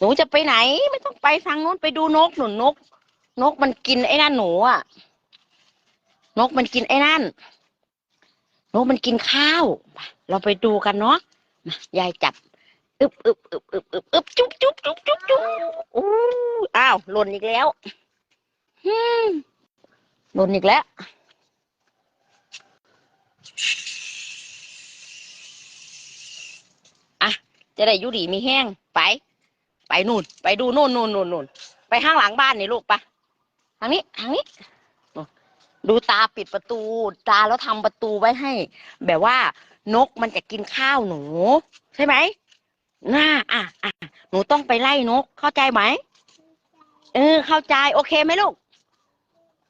หนูจะไปไหน ไม่ต้องไปทางโน้นไปดูนกหนุนนก นกมันกินไอ้นั่นหนูอะ นกมันกินไอ้นั่น นกมันกินข้าว เราไปดูกันเนาะมายายจับอึบอึบอึบอึบอึบอึบจุ๊บจุ๊บจุ๊บจุ๊บจุ๊บอู้อ้าวหล่นอีกแล้วฮึหล่นอีกแล้วอะจะได้ยุดีมีแห้ง ไปนู่น ไปดูนู่นนู่นนู่นนู่นไปข้างหลังบ้านนี่ลูกปะทางนี้ทางนี้ดูตาปิดประตู ตาแล้วทำประตูไว้ให้ แบบว่านกมันจะกินข้าวหนู ใช่ไหมน่าอะอะหนูต้องไปไล่นก เข้าใจไหมเออ เข้าใจ โอเคไหมลูก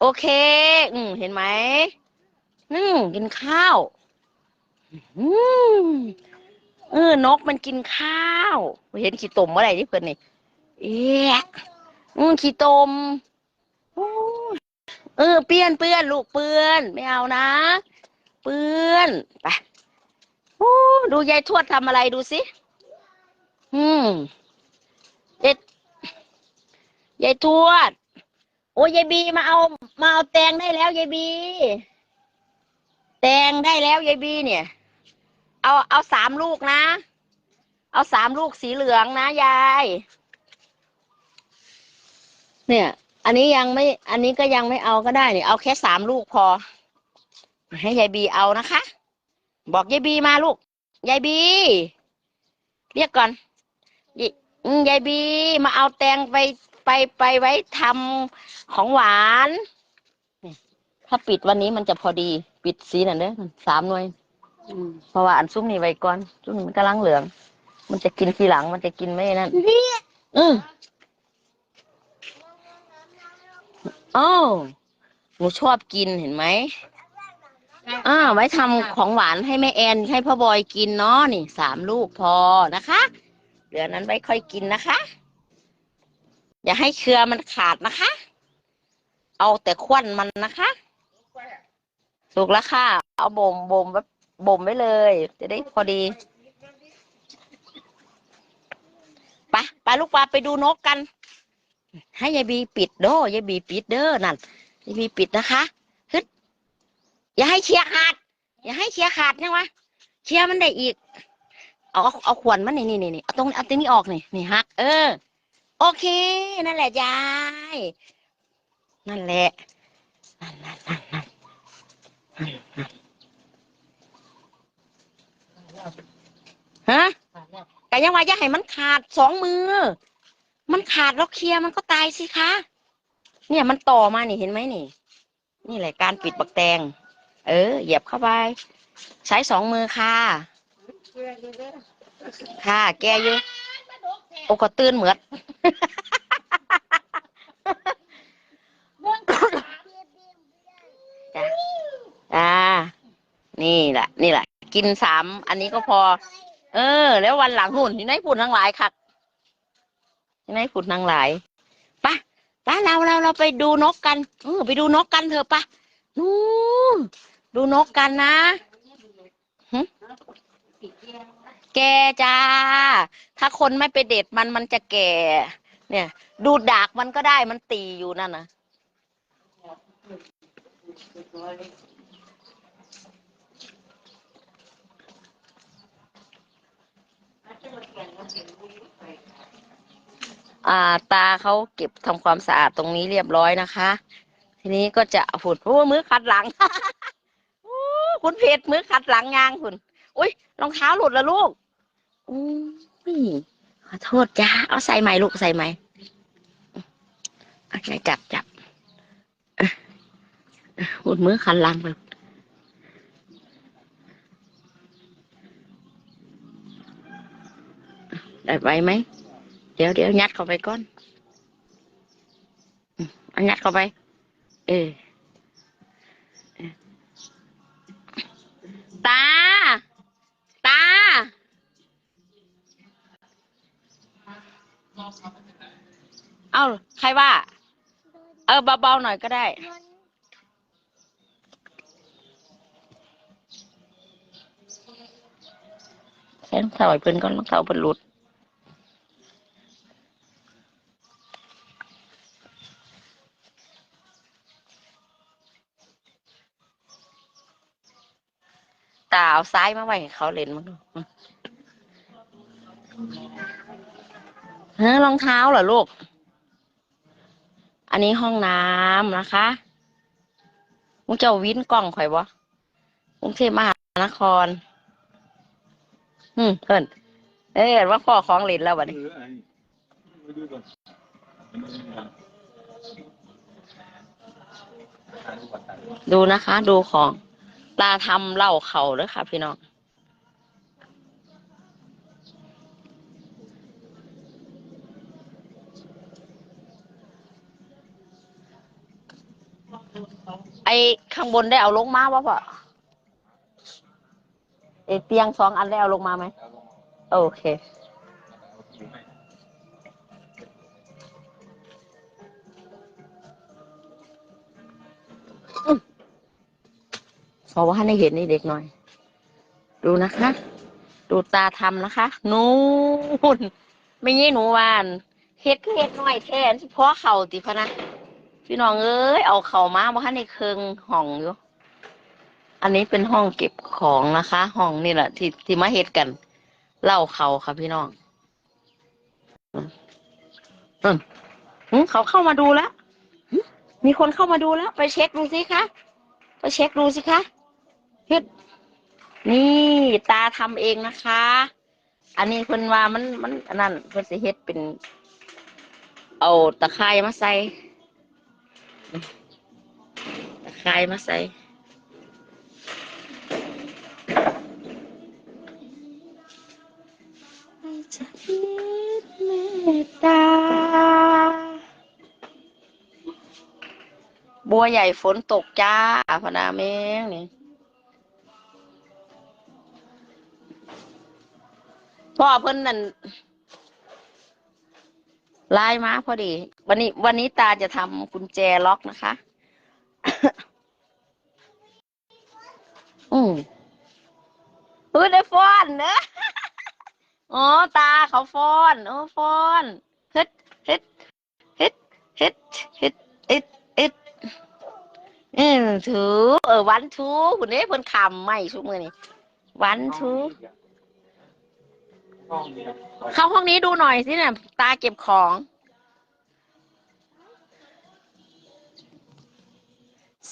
โอเค อืมเห็นไหมอืมกินข้าว อืม เออนกมันกินข้าว เห็นขี้ตมเมื่อไหร่ที่เพื่อนนี่เอ๊ะอืมขี้ตมเออเปื้อนเปื้อนลูกเปื้อนไม่เอานะ เปื้อนไปโอ้ดูยายทวดทำอะไรดูสิอืมเด็ดยายทวด โอ้ยายบีมาเอามาเอาแตงได้แล้วยายบี แตงได้แล้วยายบีเนี่ย เอาเอาสามลูกนะ เอาสามลูกสีเหลืองนะยาย เนี่ย อันนี้ยังไม่ อันนี้ก็ยังไม่เอาก็ได้เนี่ยเอาแค่สามลูกพอ ให้ยายบีเอานะคะ บอกยายบีมาลูกยายบี เรียกก่อนยายบี มาเอาแตงไปไปไปไว้ทำของหวาน ถ้าปิดวันนี้มันจะพอดี ปิดสีนั่นเด้อสามหน่วย เพราะว่าอันซุ้มนี่ไว้ก่อนซุ้มนี่มันกำลังเหลือง มันจะกินทีหลังมันจะกินไม่นั่นอืมอ้าวหนูชอบกินเห็นไหมอ้าวไว้ทำของหวานให้แม่แอนให้พ่อบอยกินเนาะนี่สามลูกพอนะคะ เหลือนั้นไว้ค่อยกินนะคะ อย่าให้เครือมันขาดนะคะ เอาแต่ควันมันนะคะ สุกแล้วค่ะ เอาบ่มบ่มไว้บ่ บ่มไว้เลย จะได้พอดีไปไปลูกปลาไปดูนกกัน ให้ยายบีปิดเด้อยายบีปิดเด้อนั่นยายบีปิดนะคะฮึดอย่าให้เชียร์ขาด อย่าให้เชียร์ขาดนะวะเชียร์มันได้อีก เอาเอาขวานมันนี่นี่นี่เอาตรงเอาตรงนี้ออกนี่นี่ฮัก เออ โอเค นั่นแหละยาย นั่นแหละนั่นนั่นนั่นนนั่นฮะแต่ ยังว่าอย่าให้มันขาดสองมือ มันขาดแล้วเคลียร์มันก็ตายสิคะ เนี่ยมันต่อมานี่เห็นไหมนี่ นี่แหละการปิดบักแตง เออ เหยียบเข้าไป ใช้สองมือค่ะ ค่ะ แกอยู่โอ้ก็ตื่นเหมือดจ้ะจ้านี่แหละ นี่แหละ กินสาม อันนี้ก็พอ ออ แล้ววันหลังหุ่นที่ไหนฝุ่นทั้งหลายค่ะที่ไหนฝุ่นทั้งหลายไปะปะเราเราเราไปดูนกกันเออไปดูนกกันเถอะปะนู่นดูนกกันนะแกจ้า ถ้าคนไม่ไปเด็ดมันมันจะแก่ เนี่ย ดูดากมันก็ได้มันตีอยู่นั่นนะ อ่าตาเขาเก็บทำความสะอาดตรงนี้เรียบร้อยนะคะ ทีนี้ก็จะฝุ่นโอ้มือขัดหลังคุณเพชรมือขัดหลังยางคุณอุ้ยรองเท้าหลุดแล้วลูกอุ้ยขอโทษจ้าเอาใส่ใหม่ลูกใส่ใหม่โอเคจับจับอะอะหุ่นมือขัดหลังไป ได้ไหวไหม เดี๋ยวเดี๋ยวยัดเข้าไปก่อนอืมเอายัดเข้าไป เออตา ตา เอาใครว่า เออเบาๆหน่อยก็ได้แค่ถอยเพิ่นก่อนรองเท้าเพิ่นหลุดาเอาซ้ายมาไว้ให้เขาเล่นมั้งเฮ้รองเท้าเหรอลูก อันนี้ห้องน้ำนะคะ มึงจะเอาวินกล้องข่อยบ่กรุงเทพมหานคร อืมเพิ่นเอ้ยว่าพ่อของเล่นแล้วบัดนี้เออไอ้มาดูก่อนดูนะคะ ดูของ ตาทำเหล่าเขาเด้อค่ะ พี่น้องไอข้างบนได้เอาลงมาวะพ่อไอเตียงสองอันได้เอาลงมาไหมโอเค ราะว่าให้เห็นนี่เด็กหน่อย ดูนะคะ ดูตาทำนะคะ นู่นไม่งี้หนูวานเฮ็ดเฮ็ดหน่อยแทนเฉพาะเข่าติพะนะพี่น้องเอ้ยเอาเข่ามาบ่ทันในเคืองห้องอยู่อันนี้เป็นห้องเก็บของนะคะ ห้องนี่แหละที่ที่มาเฮ็ดกันเล่าเขาค่ะพี่น้องอืมเขาเข้ามาดูแล้วมีคนเข้ามาดูแล้ว ไปเช็คดูสิคะ ไปเช็คดูสิคะ ฮ็ดนี่ตาทำเองนะคะ อันนี้เพิ่นว่ามันมันอันนั้นเพิ่นสิเฮ็ดเป็น เอาตะไคร้มาใส่ตะไคร้มาใส่จะคิดเมตตาบัวใหญ่ฝนตกจ้าพนาแมงนี่ พ่อเพิ่นนั่นไลน์มาพอดี วันนี้ วันนี้ตาจะทำกุญแจล็อกนะคะ อืมเฮ้ยได้ฟ้อนเนอะอ๋อตาเขาฟ้อนโอ้ฟ้อนฮ็ดฮ็ดฮ็ดฮ็ดฮ็ดเอ็ดเอ็ดเออถือเออวันทูคุณเอ้เพิ่นคำไม่ชุกมือนี่วันทูห้อ เข้าห้องนี้ดูหน่อยสิเนี่ยตาเก็บของ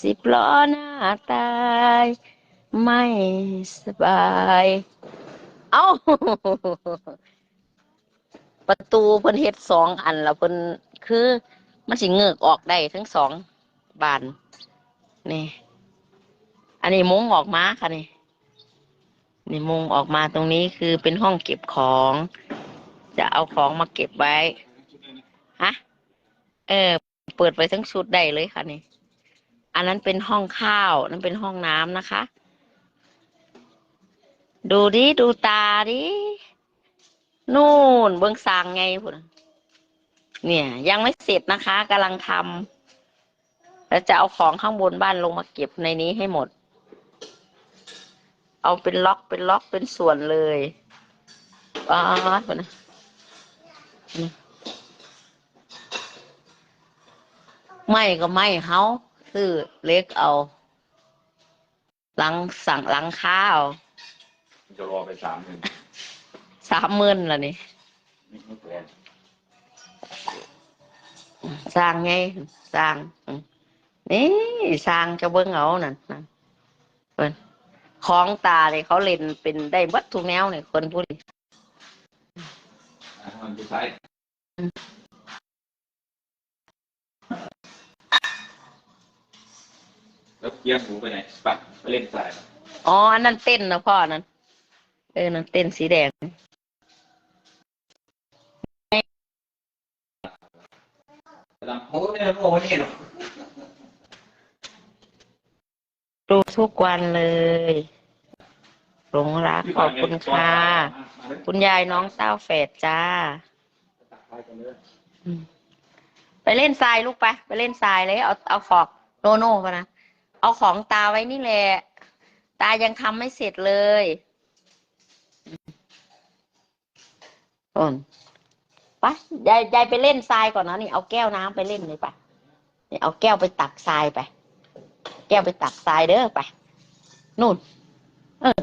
สิบล้อหน้าตาย ไม่สบาย เอ้า ประตูเพิ่นเฮ็ดสองอันแล้วเพิ่นคือ มันสิเงือกออกได้ทั้งสองบานนี่ อันนี้มุงออกมาค่ะนี่ นี่มุงออกมาตรงนี้คือเป็นห้องเก็บของ จะเอาของมาเก็บไว้ ฮะ เออ เปิดไว้ทั้งชุดได้เลยค่ะนี่ อันนั้นเป็นห้องข้าว นั่นเป็นห้องน้ำนะคะ ดูดิ ดูตาดิ นู่นเบื้องสางไงพุ่นเนี่ย ยังไม่เสร็จนะคะกำลังทำแล้วจะเอาของข้างบนบ้านลงมาเก็บในนี้ให้หมด เอาเป็นล็อกเป็นล็อกเป็นส่วนเลยว้าวพุ่นนะนี่ไม่ก็ไม่เฮาซื้อเล็กเอา หลังสั่งหลังข้าวจะรอไปสามหนึ่งสามหมื่นละนี่นี่ไม่แพงสร้างไงสร้างอืมนี่สร้างจะเบิ้งเอานั่นนั่นเพิ่น ของตาเลยเขาเล่นเป็นได้เบัดทุกแนวเนี่ยคนผู้นี้อะมันจะใช้แล้วเกียงหมูไปไหนไปไปเล่นสายอ๋ออันนั้นเต้นนะพ่อนั่นเออนั่นเต้นสีแดงลำโอ้ยโอ้ยนี่หรอดูทุกวันเลย หลงรักขอบคุณค่ะคุณยายน้องเต้าแฝดจ้า ไปเล่นทรายลูกไป ไปเล่นทรายเลย เอาเอาขอกโนโน่ปะนะเอาของตาไว้นี่แหละตายังทำไม่เสร็จเลยอืมไปยายยายไปเล่นทรายก่อนนะนี่เอาแก้วน้ำไปเล่นเลยไปนี่เอาแก้วไปตักทรายไป แก้วไปตักทรายเด้อไปนู่น เออ